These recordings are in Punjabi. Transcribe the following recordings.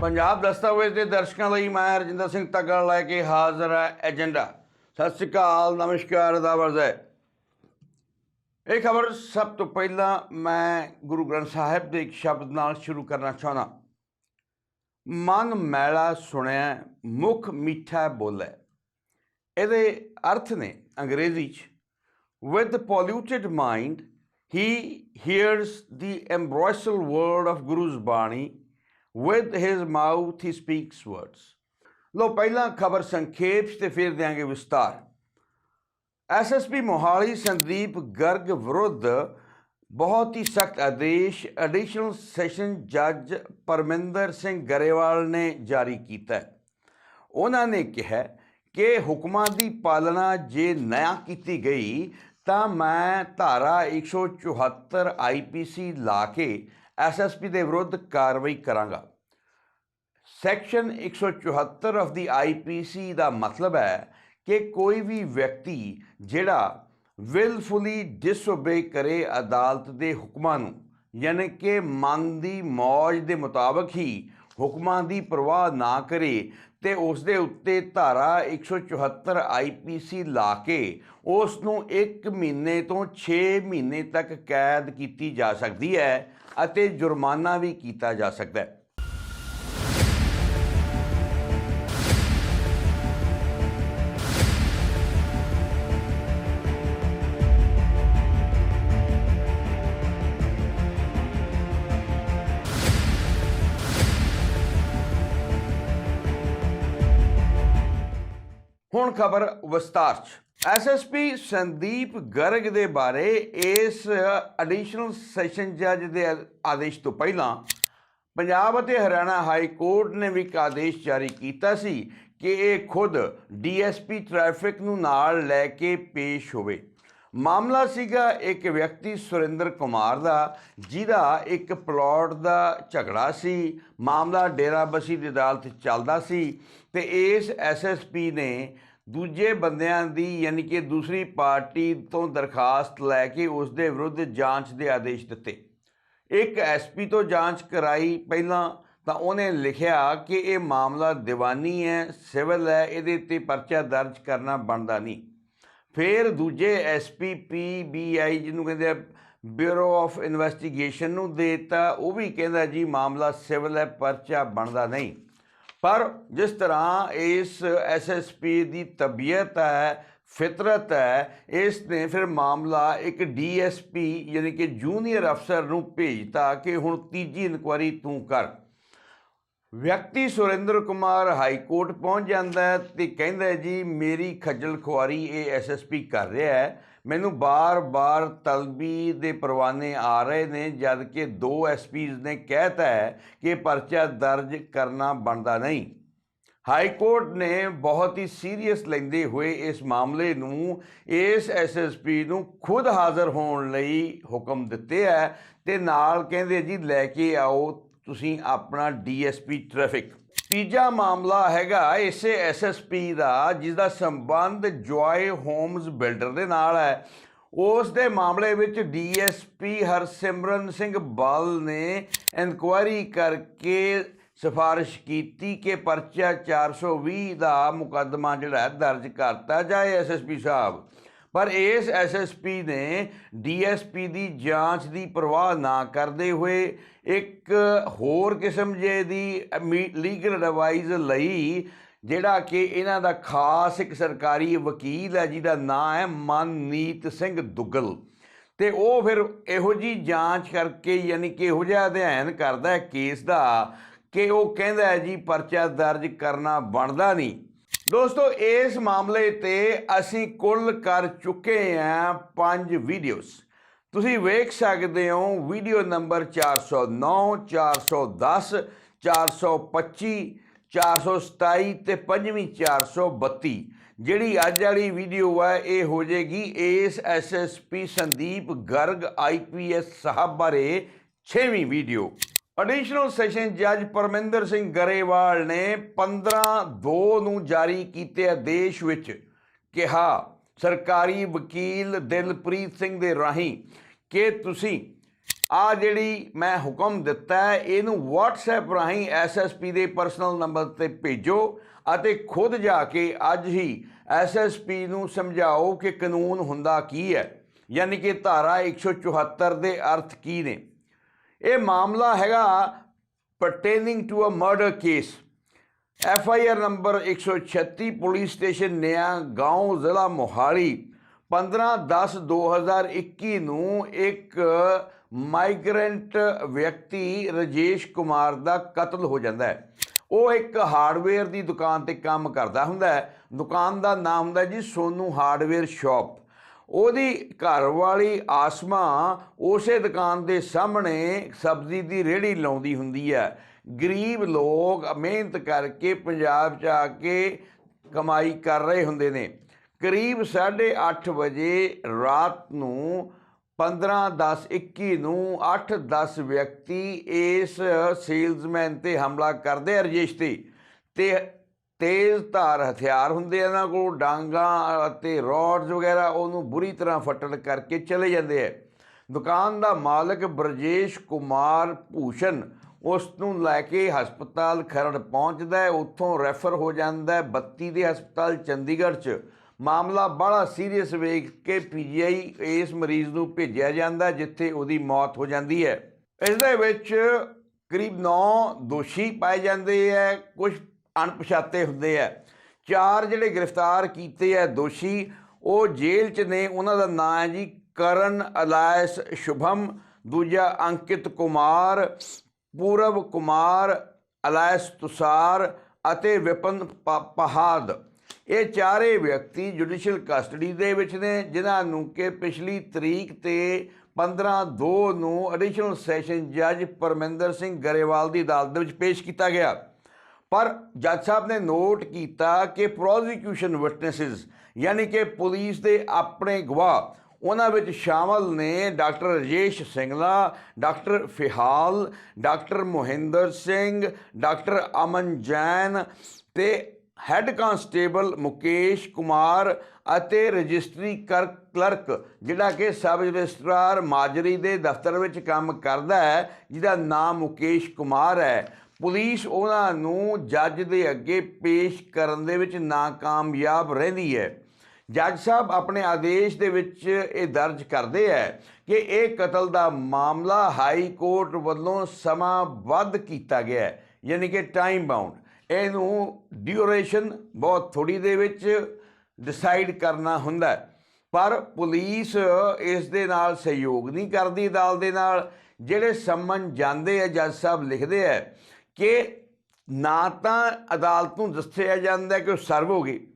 ਪੰਜਾਬ ਦਸਤਾਵੇਜ਼ ਦੇ ਦਰਸ਼ਕਾਂ ਲਈ ਮੈਂ ਰਜਿੰਦਰ ਸਿੰਘ ਤੱਗੜ ਲੈ ਕੇ ਹਾਜ਼ਰ ਹੈ ਏਜੰਡਾ। ਸਤਿ ਸ਼੍ਰੀ ਅਕਾਲ, ਨਮਸਕਾਰ, ਦਾ ਵਰਜ਼ ਹੈ। ਇਹ ਖਬਰ ਸਭ ਤੋਂ ਪਹਿਲਾਂ ਮੈਂ ਗੁਰੂ ਗ੍ਰੰਥ ਸਾਹਿਬ ਦੇ ਇੱਕ ਸ਼ਬਦ ਨਾਲ ਸ਼ੁਰੂ ਕਰਨਾ ਚਾਹੁੰਦਾ। ਮਨ ਮੈਲਾ ਸੁਣਿਆ, ਮੁਖ ਮਿੱਠਾ ਬੋਲੇ। ਇਹਦੇ ਅਰਥ ਨੇ ਅੰਗਰੇਜ਼ੀ ਚ, with polluted mind, he hears the ambrosial word of guru's bani with his mouth he speaks words. ਲੋ ਪਹਿਲਾਂ ਖਬਰ ਸੰਖੇਪ 'ਚ ਤੇ ਫਿਰ ਦਿਆਂਗੇ ਵਿਸਤਾਰ। ਐਸਐਸਪੀ ਮੋਹਾਲੀ ਸੰਦੀਪ ਗਰਗ ਵਿਰੁੱਧ ਬਹੁਤ ਹੀ ਸਖਤ ਆਦੇਸ਼ ਐਡੀਸ਼ਨਲ ਸੈਸ਼ਨ ਜੱਜ ਪਰਮਿੰਦਰ ਸਿੰਘ ਗਰੇਵਾਲ ਨੇ ਜਾਰੀ ਕੀਤਾ ਉਹਨਾਂ ਨੇ ਕਿਹਾ ਕਿ ਹੁਕਮਾਂ ਦੀ ਪਾਲਣਾ ਜੇ ਨਾ ਕੀਤੀ ਗਈ ਤਾਂ ਮੈਂ ਧਾਰਾ 174 ਆਈਪੀਸੀ ਲਾ ਕੇ ਐਸਐਸਪੀ ਦੇ ਵਿਰੁੱਧ ਕਾਰਵਾਈ ਕਰਾਂਗਾ। ਸੈਕਸ਼ਨ 174 ਆਫ ਦੀ ਆਈਪੀਸੀ ਦਾ ਮਤਲਬ ਹੈ ਕਿ ਕੋਈ ਵੀ ਵਿਅਕਤੀ ਜਿਹੜਾ ਵਿਲਫੁਲੀ ਡਿਸਓਬੇ ਕਰੇ ਅਦਾਲਤ ਦੇ ਹੁਕਮਾਂ ਨੂੰ, ਯਾਨੀ ਕਿ ਮਨ ਦੀ ਮੌਜ ਦੇ ਮੁਤਾਬਕ ਹੀ ਹੁਕਮਾਂ ਦੀ ਪਰਵਾਹ ਨਾ ਕਰੇ ਤੇ ਉਸ ਦੇ ਉੱਤੇ ਧਾਰਾ 174 ਆਈਪੀਸੀ ਲਾ ਕੇ ਉਸ ਨੂੰ 1 ਮਹੀਨੇ ਤੋਂ 6 ਮਹੀਨੇ ਤੱਕ ਕੈਦ ਕੀਤੀ ਜਾ ਸਕਦੀ ਹੈ। ਅਤੇ ਜੁਰਮਾਨਾ ਵੀ ਕੀਤਾ ਜਾ ਸਕਦਾ ਹੈ। ਹੁਣ ਖਬਰ ਵਿਸਤਾਰ ਚ। ਐਸਐਸਪੀ ਸੰਦੀਪ ਗਰਗ ਦੇ ਬਾਰੇ ਇਸ ਐਡੀਸ਼ਨਲ ਸੈਸ਼ਨ ਜੱਜ ਦੇ ਆਦੇਸ਼ ਤੋਂ ਪਹਿਲਾਂ ਪੰਜਾਬ ਅਤੇ ਹਰਿਆਣਾ ਹਾਈ ਕੋਰਟ ਨੇ ਵੀ ਇੱਕ ਆਦੇਸ਼ ਜਾਰੀ ਕੀਤਾ ਸੀ ਕਿ ਇਹ ਖੁਦ ਡੀਐਸਪੀ ਟ੍ਰੈਫਿਕ ਨੂੰ ਨਾਲ ਲੈ ਕੇ ਪੇਸ਼ ਹੋਵੇ। ਮਾਮਲਾ ਸੀਗਾ ਇੱਕ ਵਿਅਕਤੀ ਸੁਰਿੰਦਰ ਕੁਮਾਰ ਦਾ, ਜਿਹਦਾ ਇੱਕ ਪਲਾਟ ਦਾ ਝਗੜਾ ਸੀ। ਮਾਮਲਾ ਡੇਰਾਬੱਸੀ ਦੀ ਅਦਾਲਤ ਚੱਲਦਾ ਸੀ ਤੇ ਇਸ ਐਸਐਸਪੀ ਨੇ ਦੂਜੇ ਬੰਦਿਆਂ ਦੀ ਯਾਨੀ ਕਿ ਦੂਸਰੀ ਪਾਰਟੀ ਤੋਂ ਦਰਖਾਸਤ ਲੈ ਕੇ ਉਸ ਦੇ ਵਿਰੁੱਧ ਜਾਂਚ ਦੇ ਆਦੇਸ਼ ਦਿੱਤੇ। ਇੱਕ ਐਸਪੀ ਤੋਂ ਜਾਂਚ ਕਰਾਈ ਪਹਿਲਾਂ ਤਾਂ ਉਹਨੇ ਲਿਖਿਆ ਕਿ ਇਹ ਮਾਮਲਾ ਦੀਵਾਨੀ ਹੈ, ਸਿਵਲ ਹੈ, ਇਹਦੇ ਤੇ ਪਰਚਾ ਦਰਜ ਕਰਨਾ ਬਣਦਾ ਨਹੀਂ। ਫਿਰ ਦੂਜੇ ਐਸਪੀ ਪੀਬੀਆਈ ਜਿਹਨੂੰ ਕਹਿੰਦੇ ਆ, ਬਿਊਰੋ ਆਫ ਇਨਵੈਸਟੀਗੇਸ਼ਨ ਨੂੰ ਦੇਤਾ, ਉਹ ਵੀ ਕਹਿੰਦਾ ਜੀ ਮਾਮਲਾ ਸਿਵਲ ਹੈ, ਪਰਚਾ ਬਣਦਾ ਨਹੀਂ। ਪਰ ਜਿਸ ਤਰ੍ਹਾਂ ਇਸ ਐਸਐਸਪੀ ਦੀ ਤਬੀਅਤ ਹੈ, ਫਿਤਰਤ ਹੈ, ਇਸ ਨੇ ਫਿਰ ਮਾਮਲਾ ਇੱਕ ਡੀਐਸਪੀ ਯਾਨੀ ਕਿ ਜੂਨੀਅਰ ਅਫਸਰ ਨੂੰ ਭੇਜਤਾ ਕਿ ਹੁਣ ਤੀਜੀ ਇਨਕੁਆਰੀ ਤੂੰ ਕਰ। ਵਿਅਕਤੀ ਸੁਰਿੰਦਰ ਕੁਮਾਰ ਹਾਈ ਕੋਰਟ ਪਹੁੰਚ ਜਾਂਦਾ ਹੈ ਤੇ ਕਹਿੰਦਾ ਜੀ, ਮੇਰੀ ਖੱਜਲ ਖੁਆਰੀ ਇਹ ਐਸਐਸਪੀ ਕਰ ਰਿਹਾ ਹੈ। ਮੈਨੂੰ ਬਾਰ-ਬਾਰ ਤਲਬੀ ਦੇ ਪਰਵਾਨੇ ਆ ਰਹੇ ਨੇ, ਜਦ ਕਿ ਦੋ ਐਸਪੀਜ਼ ਨੇ ਕਹਿਤਾ ਹੈ ਕਿ ਪਰਚਾ ਦਰਜ ਕਰਨਾ ਬਣਦਾ ਨਹੀਂ। ਹਾਈ ਕੋਰਟ ਨੇ ਬਹੁਤ ਹੀ ਸੀਰੀਅਸ ਲੈਂਦੇ ਹੋਏ ਇਸ ਮਾਮਲੇ ਨੂੰ, ਇਸ ਐਸਐਸਪੀ ਨੂੰ ਖੁਦ ਹਾਜ਼ਰ ਹੋਣ ਲਈ ਹੁਕਮ ਦਿੱਤੇ ਹੈ ਤੇ ਨਾਲ ਕਹਿੰਦੇ ਜੀ, ਲੈ ਕੇ ਆਓ ਤੁਸੀਂ ਆਪਣਾ ਡੀਐਸਪੀ ਟ੍ਰੈਫਿਕ। ਤੀਜਾ ਮਾਮਲਾ ਹੈਗਾ ਇਸੇ ਐਸਐਸਪੀ ਦਾ ਜਿਸ ਦਾ ਸੰਬੰਧ ਜੋਏ ਹੋਮਸ ਬਿਲਡਰ ਦੇ ਨਾਲ ਹੈ। ਉਸ ਦੇ ਮਾਮਲੇ ਵਿੱਚ ਡੀਐਸਪੀ ਹਰਸਿਮਰਨ ਸਿੰਘ ਬਾਲ ਨੇ ਇਨਕੁਆਇਰੀ ਕਰਕੇ ਸਿਫਾਰਿਸ਼ ਕੀਤੀ ਕਿ ਪਰਚਾ 420 ਦਾ ਮੁਕੱਦਮਾ ਜਿਹੜਾ ਦਰਜ ਕਰਤਾ ਜਾਏ ਐਸਐਸਪੀ ਸਾਹਿਬ। ਪਰ ਇਸ ਐਸਐਸਪੀ ਨੇ ਡੀਐਸਪੀ ਦੀ ਜਾਂਚ ਦੀ ਪਰਵਾਹ ਨਾ ਕਰਦੇ ਹੋਏ ਇੱਕ ਹੋਰ ਕਿਸਮ ਜੇ ਦੀ ਲੀਗਲ ਐਡਵਾਈਸ ਲਈ ਜਿਹੜਾ ਕਿ ਇਹਨਾਂ ਦਾ ਖਾਸ ਇੱਕ ਸਰਕਾਰੀ ਵਕੀਲ ਹੈ, ਜਿਹਦਾ ਨਾਮ ਹੈ ਮਨਨੀਤ ਸਿੰਘ ਦੁੱਗਲ। ਤੇ ਉਹ ਫਿਰ ਇਹੋ ਜੀ ਜਾਂਚ ਕਰਕੇ ਯਾਨੀ ਕਿ ਇਹੋ ਜਿਹਾ ਅਧਿਐਨ ਕਰਦਾ ਹੈ ਕੇਸ ਦਾ ਕਿ ਉਹ ਕਹਿੰਦਾ ਹੈ ਜੀ ਪਰਚਾ ਦਰਜ ਕਰਨਾ ਬਣਦਾ ਨਹੀਂ। ਦੋਸਤੋ, ਇਸ ਮਾਮਲੇ ਤੇ ਅਸੀਂ ਕੁੱਲ ਕਰ ਚੁੱਕੇ ਹਾਂ ਪੰਜ ਵੀਡੀਓਜ਼ ਤੁਸੀਂ ਵੇਖ ਸਕਦੇ ਹੋ ਵੀਡੀਓ ਨੰਬਰ 409 410 425 427 ਤੇ ਪੰਜਵੀਂ 432 ਜਿਹੜੀ ਅੱਜ ਵਾਲੀ ਵੀਡੀਓ ਹੈ ਇਹ ਹੋ ਜੇਗੀ ਇਸ ਐਸਐਸਪੀ ਸੰਦੀਪ ਗਰਗ ਆਈਪੀਐਸ ਸਾਹਿਬ ਬਾਰੇ 6ਵੀਂ ਵੀਡੀਓ ਐਡੀਸ਼ਨਲ ਸੈਸ਼ਨ ਜੱਜ ਪਰਮਿੰਦਰ ਸਿੰਘ ਗਰੇਵਾਲ ਨੇ 15/2 ਨੂੰ ਜਾਰੀ ਕੀਤੇ ਆਦੇਸ਼ ਵਿੱਚ ਕਿਹਾ, ਸਰਕਾਰੀ ਵਕੀਲ ਦਿਲਪ੍ਰੀਤ ਸਿੰਘ ਦੇ ਰਾਹੀਂ ਕਿ ਤੁਸੀਂ ਆ ਜਿਹੜੀ ਮੈਂ ਹੁਕਮ ਦਿੱਤਾ ਹੈ, ਇਹਨੂੰ WhatsApp ਰਾਹੀਂ ਐਸਐਸਪੀ ਦੇ ਪਰਸਨਲ ਨੰਬਰ ਤੇ ਭੇਜੋ ਅਤੇ ਖੁਦ ਜਾ ਕੇ ਅੱਜ ਹੀ ਐਸਐਸਪੀ ਨੂੰ ਸਮਝਾਓ ਕਿ ਕਾਨੂੰਨ ਹੁੰਦਾ ਕੀ ਹੈ, ਯਾਨੀ ਕਿ ਧਾਰਾ 174 ਦੇ ਅਰਥ ਕੀ ਨੇ। ਇਹ ਮਾਮਲਾ ਹੈਗਾ pertaining to a murder case F I R number 136 police station Nayagaon ਜ਼ਿਲ੍ਹਾ ਮੋਹਾਲੀ। 15/10/2021 ਨੂੰ ਇੱਕ ਮਾਈਗ੍ਰੈਂਟ ਵਿਅਕਤੀ ਰਜੇਸ਼ ਕੁਮਾਰ ਦਾ ਕਤਲ ਹੋ ਜਾਂਦਾ ਹੈ। ਉਹ ਇੱਕ ਹਾਰਡਵੇਅਰ ਦੀ ਦੁਕਾਨ ਤੇ ਕੰਮ ਕਰਦਾ ਹੁੰਦਾ ਹੈ। ਦੁਕਾਨ ਦਾ ਨਾਮ ਹੁੰਦਾ ਜੀ ਸੋਨੂ ਹਾਰਡਵੇਅਰ ਸ਼ਾਪ ਉਹਦੀ ਘਰ ਵਾਲੀ ਆਸਮਾ ਉਸੇ ਦੁਕਾਨ ਦੇ ਸਾਹਮਣੇ ਸਬਜ਼ੀ ਦੀ ਰੇਹੜੀ ਲਾਉਂਦੀ ਹੁੰਦੀ ਹੈ। ਗਰੀਬ ਲੋਕ ਮਿਹਨਤ ਕਰਕੇ ਪੰਜਾਬ 'ਚ ਆ ਕੇ ਕਮਾਈ ਕਰ ਰਹੇ ਹੁੰਦੇ ਨੇ। ਕਰੀਬ 8:30 ਵਜੇ ਰਾਤ ਨੂੰ 15 10 21 ਨੂੰ 8 10 ਵਿਅਕਤੀ ਇਸ ਸੇਲਜ਼ਮੈਨ ਤੇ ਹਮਲਾ ਕਰਦੇ ਆ ਰਜੇਸ਼ ਤੇ। ਤੇ ਤੇਜ਼ ਧਾਰ ਹਥਿਆਰ ਹੁੰਦੇ ਇਹਨਾਂ ਕੋਲ, ਡਾਂਗਾ ਅਤੇ ਰੋਡਸ ਵਗੈਰਾ, ਉਹਨੂੰ ਬੁਰੀ ਤਰ੍ਹਾਂ ਫੱਟੜ ਕਰਕੇ ਚਲੇ ਜਾਂਦੇ ਆ। ਦੁਕਾਨ ਦਾ ਮਾਲਕ ਬ੍ਰਜੇਸ਼ ਕੁਮਾਰ ਭੂਸ਼ਣ ਉਸ ਨੂੰ ਲੈ ਕੇ ਹਸਪਤਾਲ ਖਰੜ ਪਹੁੰਚਦਾ ਹੈ। ਉੱਥੋਂ ਰੈਫਰ ਹੋ ਜਾਂਦਾ ਹੈ 32 ਦੇ ਹਸਪਤਾਲ ਚੰਡੀਗੜ੍ਹ 'ਚ। ਮਾਮਲਾ ਬੜਾ ਸੀਰੀਅਸ ਵੇਖ ਕੇ ਪੀਜੀਆਈ ਇਸ ਮਰੀਜ਼ ਨੂੰ ਭੇਜਿਆ ਜਾਂਦਾ ਜਿੱਥੇ ਉਹਦੀ ਮੌਤ ਹੋ ਜਾਂਦੀ ਹੈ। ਇਸ ਦੇ ਵਿੱਚ ਕਰੀਬ 9 ਦੋਸ਼ੀ ਪਾਏ ਜਾਂਦੇ ਹੈ। ਕੁਝ ਅਣਪਛਾਤੇ ਹੁੰਦੇ ਆ। ਚਾਰ ਜਿਹੜੇ ਗ੍ਰਿਫਤਾਰ ਕੀਤੇ ਆ ਦੋਸ਼ੀ, ਉਹ ਜੇਲ੍ਹ 'ਚ ਨੇ। ਉਹਨਾਂ ਦਾ ਨਾਂ ਹੈ ਜੀ ਕਰਨ ਅਲਾਇਸ ਸ਼ੁਭਮ, ਦੂਜਾ ਅੰਕਿਤ ਕੁਮਾਰ, ਪੂਰਵ ਕੁਮਾਰ, ਅਲਾਇਸ ਤੁਸਾਰ ਅਤੇ ਵਿਪਨ ਪ- ਪਹਾਦ। ਇਹ ਚਾਰੇ ਵਿਅਕਤੀ ਜੁਡੀਸ਼ੀਅਲ ਕਸਟਡੀ ਦੇ ਵਿੱਚ ਨੇ, ਜਿਨ੍ਹਾਂ ਨੂੰ ਕਿ ਪਿਛਲੀ ਤਰੀਕ ਤੇ 15 2 ਨੂੰ ਐਡੀਸ਼ਨਲ ਸੈਸ਼ਨ ਜੱਜ ਪਰਮਿੰਦਰ ਸਿੰਘ ਗਰੇਵਾਲ ਦੀ ਅਦਾਲਤ ਦੇ ਵਿੱਚ ਪੇਸ਼ ਕੀਤਾ ਗਿਆ। ਪਰ ਜੱਜ ਸਾਹਿਬ ਨੇ ਨੋਟ ਕੀਤਾ ਕਿ ਪ੍ਰੋਸੀਕਿਊਸ਼ਨ ਵਿਟਨੈਸਸ ਯਾਨੀ ਕਿ ਪੁਲਿਸ ਦੇ ਆਪਣੇ ਗਵਾਹ ਉਹਨਾਂ ਵਿੱਚ ਸ਼ਾਮਲ ਨੇ ਡਾਕਟਰ ਰਜੇਸ਼ ਸਿੰਗਲਾ, ਡਾਕਟਰ ਫਿਹਾਲ, ਡਾਕਟਰ ਮੋਹਿੰਦਰ ਸਿੰਘ, ਡਾਕਟਰ ਅਮਨ ਜੈਨ ਤੇ ਹੈੱਡ ਕਾਂਸਟੇਬਲ ਮੁਕੇਸ਼ ਕੁਮਾਰ ਅਤੇ ਰਜਿਸਟਰੀ ਕਰ, ਕਲਰਕ, ਜਿਹੜਾ ਕਿ ਸਬ ਰਜਿਸਟਰਾਰ ਮਾਜਰੀ ਦੇ ਦਫ਼ਤਰ ਵਿੱਚ ਕੰਮ ਕਰਦਾ ਹੈ, ਜਿਹਦਾ ਨਾਮ ਮੁਕੇਸ਼ ਕੁਮਾਰ ਹੈ। ਪੁਲਿਸ ਉਹਨਾਂ ਨੂੰ ਜੱਜ ਦੇ ਅੱਗੇ ਪੇਸ਼ ਕਰਨ ਦੇ ਵਿੱਚ ਨਾਕਾਮਯਾਬ ਰਹਿੰਦੀ ਹੈ। ਜੱਜ ਸਾਹਿਬ ਆਪਣੇ ਆਦੇਸ਼ ਦੇ ਵਿੱਚ ਇਹ ਦਰਜ ਕਰਦੇ ਹੈ ਕਿ ਇਹ ਕਤਲ ਦਾ ਮਾਮਲਾ ਹਾਈ ਕੋਰਟ ਵੱਲੋਂ ਸਮਾਂ ਵੱਧ ਕੀਤਾ ਗਿਆ ਹੈ, ਯਾਨੀ ਕਿ ਟਾਈਮ ਬਾਉਂਡ ਇਹਨੂੰ ਡਿਊਰੇਸ਼ਨ ਬਹੁਤ ਥੋੜੀ ਦੇ ਵਿੱਚ ਡਿਸਾਈਡ ਕਰਨਾ ਹੁੰਦਾ ਪਰ ਪੁਲਿਸ ਇਸ ਦੇ ਨਾਲ ਸਹਿਯੋਗ ਨਹੀਂ ਕਰਦੀ ਅਦਾਲਤ ਦੇ ਨਾਲ। ਜਿਹੜੇ ਸੰਮਨ ਜਾਂਦੇ ਆ, ਜੱਜ ਸਾਹਿਬ ਲਿਖਦੇ ਆ ਕਿ ਨਾ ਤਾਂ ਅਦਾਲਤ ਨੂੰ ਦੱਸਿਆ ਜਾਂਦਾ ਕਿ ਉਹ ਸਰਵ ਹੋ ਗਈ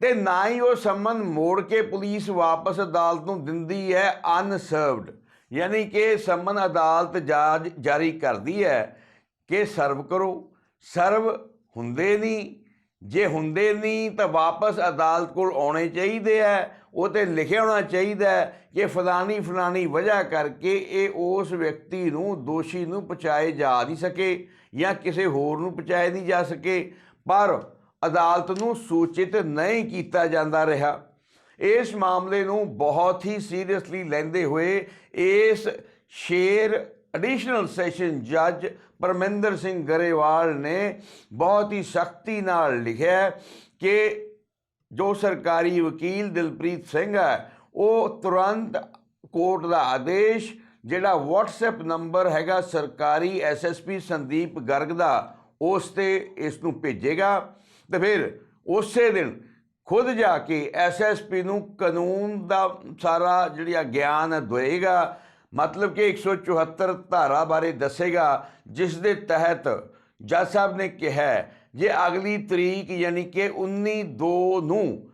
ਤੇ ਨਾ ਹੀ ਉਹ ਸੰਮਨ ਮੋੜ ਕੇ ਪੁਲਿਸ ਵਾਪਸ ਅਦਾਲਤ ਨੂੰ ਦਿੰਦੀ ਹੈ ਅਨਸਰਵਡ ਯਾਨੀ ਕਿ ਸੰਮਨ ਅਦਾਲਤ ਜਾਜ, ਜਾਰੀ ਕਰਦੀ ਹੈ ਕਿ ਸਰਵ ਕਰੋ। ਸਰਵ ਹੁੰਦੇ ਨਹੀਂ। ਜੇ ਹੁੰਦੇ ਨਹੀਂ ਤਾਂ ਵਾਪਸ ਅਦਾਲਤ ਕੋਲ ਆਉਣੇ ਚਾਹੀਦੇ ਆ ਉਹ ਤੇ ਲਿਖਿਆ ਹੋਣਾ ਚਾਹੀਦਾ ਕਿ ਫਲਾਨੀ ਫਲਾਨੀ ਵਜ੍ਹਾ ਕਰਕੇ ਇਹ ਉਸ ਵਿਅਕਤੀ ਨੂੰ, ਦੋਸ਼ੀ ਨੂੰ ਪਹੁੰਚਾਏ ਜਾ ਨਹੀਂ ਸਕੇ। ਜਾਂ ਕਿਸੇ ਹੋਰ ਨੂੰ ਪਹੁੰਚਾਏ ਨਹੀਂ ਜਾ ਸਕੇ। ਪਰ ਅਦਾਲਤ ਨੂੰ ਸੂਚਿਤ ਨਹੀਂ ਕੀਤਾ ਜਾਂਦਾ ਰਿਹਾ। ਇਸ ਮਾਮਲੇ ਨੂੰ ਬਹੁਤ ਹੀ ਸੀਰੀਅਸਲੀ ਲੈਂਦੇ ਹੋਏ ਇਸ ਸ਼ੇਰ ਐਡੀਸ਼ਨਲ ਸੈਸ਼ਨ ਜੱਜ ਪਰਮਿੰਦਰ ਸਿੰਘ ਗਰੇਵਾਲ ਨੇ ਬਹੁਤ ਹੀ ਸਖਤੀ ਨਾਲ ਲਿਖਿਆ ਕਿ ਜੋ ਸਰਕਾਰੀ ਵਕੀਲ ਦਿਲਪ੍ਰੀਤ ਸਿੰਘ ਹੈ, ਉਹ ਤੁਰੰਤ ਕੋਰਟ ਦਾ ਆਦੇਸ਼ ਜਿਹੜਾ WhatsApp ਨੰਬਰ ਹੈਗਾ ਸਰਕਾਰੀ ਐਸਐਸਪੀ ਸੰਦੀਪ ਗਰਗ ਦਾ, ਉਸ ਤੇ ਇਸ ਨੂੰ ਭੇਜੇਗਾ। ਤੇ ਫਿਰ ਉਸੇ ਦਿਨ ਖੁਦ ਜਾ ਕੇ ਐਸਐਸਪੀ ਨੂੰ ਕਾਨੂੰਨ ਦਾ ਸਾਰਾ ਜਿਹੜੀ ਗਿਆਨ ਦੇਗਾ ਮਤਲਬ ਕਿ 174 ਧਾਰਾ ਬਾਰੇ ਦੱਸੇਗਾ, ਜਿਸ ਦੇ ਤਹਿਤ ਜੱਜ ਸਾਹਿਬ ਨੇ ਕਿਹਾ ਜੇ ਅਗਲੀ ਤਰੀਕ ਯਾਨੀ ਕਿ 19 2 ਨੂੰ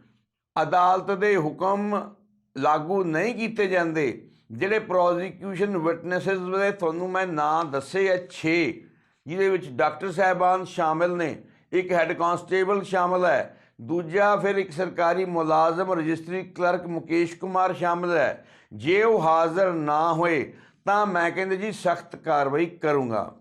ਅਦਾਲਤ ਦੇ ਹੁਕਮ ਲਾਗੂ ਨਹੀਂ ਕੀਤੇ ਜਾਂਦੇ ਜਿਹੜੇ ਪ੍ਰੋਸੀਕਿਊਸ਼ਨ ਵਿਟਨੈਸਸ ਦੇ ਤੁਹਾਨੂੰ ਮੈਂ ਨਾਂ ਦੱਸੇ ਆ 6 ਜਿਹਦੇ ਵਿੱਚ ਡਾਕਟਰ ਸਾਹਿਬਾਨ ਸ਼ਾਮਿਲ ਨੇ, ਇੱਕ ਹੈੱਡ ਕਾਂਸਟੇਬਲ ਸ਼ਾਮਿਲ ਹੈ, ਦੂਜਾ ਫਿਰ ਇੱਕ ਸਰਕਾਰੀ ਮੁਲਾਜ਼ਮ, ਰਜਿਸਟਰੀ ਕਲਰਕ ਮੁਕੇਸ਼ ਕੁਮਾਰ ਸ਼ਾਮਿਲ ਹੈ। ਜੇ ਉਹ ਹਾਜ਼ਰ ਨਾ ਹੋਏ, ਤਾਂ ਮੈਂ ਕਹਿੰਦੇ ਜੀ ਸਖਤ ਕਾਰਵਾਈ ਕਰੂੰਗਾ।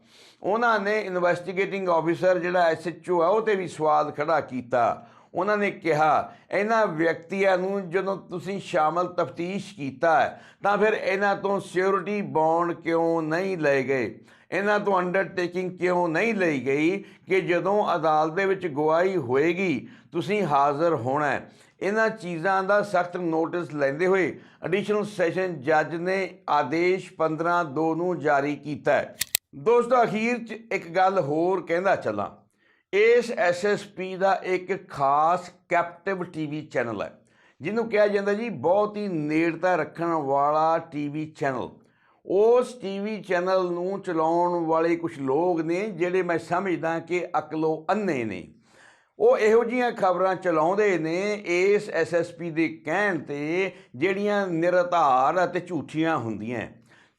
ਉਹਨਾਂ ਨੇ ਇਨਵੈਸਟੀਗੇਟਿੰਗ ਆਫੀਸਰ ਜਿਹੜਾ ਐਸਐਚਓ ਹੈ ਉਹ ਤੇ ਵੀ ਸਵਾਲ ਖੜਾ ਕੀਤਾ। ਉਹਨਾਂ ਨੇ ਕਿਹਾ, ਇਹਨਾਂ ਵਿਅਕਤੀਆਂ ਨੂੰ ਜਦੋਂ ਤੁਸੀਂ ਸ਼ਾਮਲ ਤਫਤੀਸ਼ ਕੀਤਾ ਤਾਂ ਫਿਰ ਇਹਨਾਂ ਤੋਂ ਸਿਕਿਉਰਿਟੀ ਬੌਂਡ ਕਿਉਂ ਨਹੀਂ ਲਏ ਗਏ? ਇਹਨਾਂ ਤੋਂ ਅੰਡਰਟੇਕਿੰਗ ਕਿਉਂ ਨਹੀਂ ਲਈ ਗਈ ਕਿ ਜਦੋਂ ਅਦਾਲਤ ਦੇ ਵਿੱਚ ਗਵਾਹੀ ਹੋਏਗੀ, ਤੁਸੀਂ ਹਾਜ਼ਰ ਹੋਣਾ ਹੈ? ਇਹਨਾਂ ਚੀਜ਼ਾਂ ਦਾ ਸਖਤ ਨੋਟਿਸ ਲੈਂਦੇ ਹੋਏ ਐਡੀਸ਼ਨਲ ਸੈਸ਼ਨ ਜੱਜ ਨੇ ਆਦੇਸ਼ 15/2 ਨੂੰ ਜਾਰੀ ਕੀਤਾ ਹੈ। ਦੋਸਤੋ, ਅਖੀਰ 'ਚ ਇੱਕ ਗੱਲ ਹੋਰ ਕਹਿੰਦਾ ਚੱਲਾਂ। ਇਸ ਐਸਐਸਪੀ ਦਾ ਇੱਕ ਖਾਸ ਕੈਪਟਿਵ ਟੀਵੀ ਚੈਨਲ ਹੈ, ਜਿਹਨੂੰ ਕਿਹਾ ਜਾਂਦਾ ਜੀ ਬਹੁਤ ਹੀ ਨੇੜਤਾ ਰੱਖਣ ਵਾਲਾ ਟੀਵੀ ਚੈਨਲ ਉਸ ਟੀਵੀ ਚੈਨਲ ਨੂੰ ਚਲਾਉਣ ਵਾਲੇ ਕੁਝ ਲੋਕ ਨੇ, ਜਿਹੜੇ ਮੈਂ ਸਮਝਦਾ ਕਿ ਅਕਲੋ ਅੰਨੇ ਨੇ। ਉਹ ਇਹੋ ਜੀਆਂ ਖਬਰਾਂ ਚਲਾਉਂਦੇ ਨੇ ਇਸ ਐਸਐਸਪੀ ਦੇ ਕਹਿਣ ਤੇ, ਜਿਹੜੀਆਂ ਨਿਰਧਾਰ ਅਤੇ ਝੂਠੀਆਂ ਹੁੰਦੀਆਂ।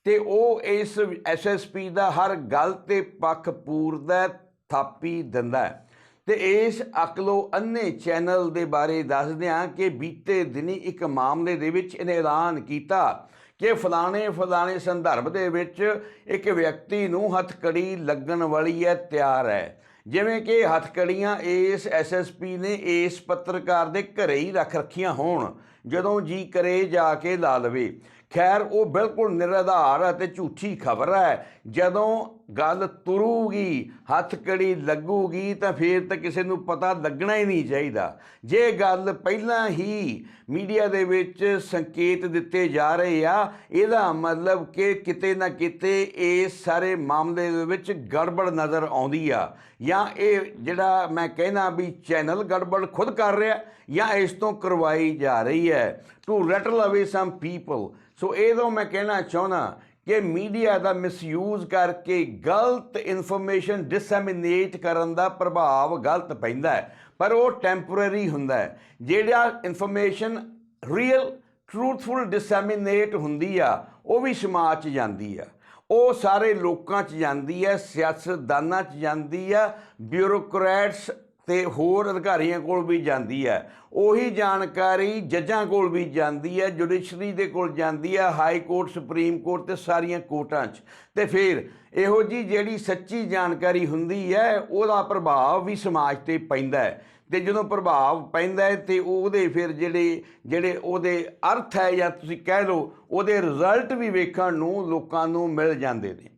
ਤੇ ਉਹ ਇਸ ਐਸਐਸਪੀ ਦਾ ਹਰ ਗੱਲ ਤੇ ਪੱਖ ਪੂਰਦਾ ਥਾਪੀ ਦਿੰਦਾ ਹੈ। ਤੇ ਇਸ ਅਕਲੋ ਅੰਨੇ ਚੈਨਲ ਦੇ ਬਾਰੇ ਦੱਸਦਿਆਂ ਕਿ ਬੀਤੇ ਦਿਨੀ ਇੱਕ ਮਾਮਲੇ ਦੇ ਵਿੱਚ ਇਹਨੇ ਐਲਾਨ ਕੀਤਾ ਕਿ ਫਲਾਣੇ ਫਲਾਣੇ ਸੰਦਰਭ ਦੇ ਵਿੱਚ ਇੱਕ ਵਿਅਕਤੀ ਨੂੰ ਹੱਥਕੜੀ ਲੱਗਣ ਵਾਲੀ ਹੈ, ਤਿਆਰ ਹੈ। ਜਿਵੇਂ ਕਿ ਹੱਥਕੜੀਆਂ ਇਸ ਐਸਐਸਪੀ ਨੇ ਇਸ ਪੱਤਰਕਾਰ ਦੇ ਘਰੇ ਹੀ ਰੱਖ ਰੱਖੀਆਂ ਹੋਣ, ਜਦੋਂ ਜੀ ਕਰੇ ਜਾ ਕੇ ਲਾ ਲਵੇ। ਖੈਰ, ਉਹ ਬਿਲਕੁਲ ਨਿਰਧਾਰ ਅਤੇ ਝੂਠੀ ਖਬਰ ਹੈ। ਜਦੋਂ ਗੱਲ ਤੁਰੂਗੀ ਹੱਥਕੜੀ ਲੱਗੂਗੀ, ਤਾਂ ਫੇਰ ਤਾਂ ਕਿਸੇ ਨੂੰ ਪਤਾ ਲੱਗਣਾ ਹੀ ਨਹੀਂ ਚਾਹੀਦਾ। ਜੇ ਗੱਲ ਪਹਿਲਾਂ ਹੀ ਮੀਡੀਆ ਦੇ ਵਿੱਚ ਸੰਕੇਤ ਦਿੱਤੇ ਜਾ ਰਹੇ ਆ, ਇਹਦਾ ਮਤਲਬ ਕਿ ਕਿਤੇ ਨਾ ਕਿਤੇ ਇਸ ਸਾਰੇ ਮਾਮਲੇ ਦੇ ਵਿੱਚ ਗੜਬੜ ਨਜ਼ਰ ਆਉਂਦੀ ਆ। ਜਾਂ ਇਹ ਜਿਹੜਾ ਮੈਂ ਕਹਿਣਾ ਵੀ ਚੈਨਲ ਗੜਬੜ ਖੁਦ ਕਰ ਰਿਹਾ, ਜਾਂ ਇਸ ਤੋਂ ਕਰਵਾਈ ਜਾ ਰਹੀ ਹੈ। ਟੂ ਰੈਟਲ ਅਵੇ ਸਮ ਪੀਪਲ ਸੋ ਇਹ ਤੋਂ ਮੈਂ ਕਹਿਣਾ ਚਾਹੁੰਦਾ ਕਿ ਮੀਡੀਆ ਦਾ ਮਿਸਯੂਜ਼ ਕਰਕੇ ਗਲਤ ਇਨਫੋਰਮੇਸ਼ਨ ਡਿਸੈਮੀਨੇਟ ਕਰਨ ਦਾ ਪ੍ਰਭਾਵ ਗਲਤ ਪੈਂਦਾ ਹੈ ਪਰ ਉਹ ਟੈਂਪਰੇਰੀ ਹੁੰਦਾ ਹੈ ਜਿਹੜਾ ਇਨਫੋਰਮੇਸ਼ਨ ਰੀਅਲ ਟਰੂਥਫੁਲ ਡਿਸੈਮੀਨੇਟ ਹੁੰਦੀ ਆ ਉਹ ਵੀ ਸਮਾਜ 'ਚ ਜਾਂਦੀ ਆ ਉਹ ਸਾਰੇ ਲੋਕਾਂ 'ਚ ਜਾਂਦੀ ਹੈ ਸਿਆਸਤਦਾਨਾਂ 'ਚ ਜਾਂਦੀ ਆ ਬਿਊਰੋਕਰੈਟਸ ਤੇ ਹੋਰ ਅਧਿਕਾਰੀਆਂ ਕੋਲ ਵੀ ਜਾਂਦੀ ਹੈ। ਉਹੀ ਜਾਣਕਾਰੀ ਜੱਜਾਂ ਕੋਲ ਵੀ ਜਾਂਦੀ ਹੈ, ਜੁਡੀਸ਼ਰੀ ਦੇ ਕੋਲ ਜਾਂਦੀ ਹੈ, ਹਾਈ ਕੋਰਟ, ਸੁਪਰੀਮ ਕੋਰਟ ਤੇ ਸਾਰੀਆਂ ਕੋਰਟਾਂ 'ਚ। ਤੇ ਫਿਰ ਇਹੋ ਜੀ ਜਿਹੜੀ ਸੱਚੀ ਜਾਣਕਾਰੀ ਹੁੰਦੀ ਹੈ, ਉਹਦਾ ਪ੍ਰਭਾਵ ਵੀ ਸਮਾਜ ਤੇ ਪੈਂਦਾ ਹੈ। ਤੇ ਜਦੋਂ ਪ੍ਰਭਾਵ ਪੈਂਦਾ ਹੈ ਤੇ ਉਹਦੇ ਫਿਰ ਜਿਹੜੇ ਜਿਹੜੇ ਉਹਦੇ ਅਰਥ ਹੈ ਜਾਂ ਤੁਸੀਂ ਕਹਿ ਲਓ, ਉਹਦੇ ਰਿਜ਼ਲਟ ਵੀ ਵੇਖਣ ਨੂੰ ਲੋਕਾਂ ਨੂੰ ਮਿਲ ਜਾਂਦੇ ਨੇ।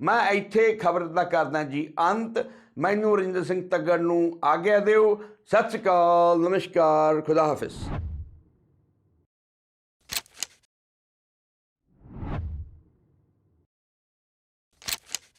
ਮੈਂ ਇੱਥੇ ਖਬਰ ਦਾ ਕਰਦਾ ਜੀ, ਅੰਤ ਮੈਨੂੰ ਰਿੰਦਰ ਸਿੰਘ ਤੱਗੜ ਨੂੰ ਆਗਿਆ ਦਿਓ। ਸਤਿ ਸ਼੍ਰੀ ਅਕਾਲ ਨਮਸਕਾਰ ਖੁਦਾ ਹਾਫਿਜ਼।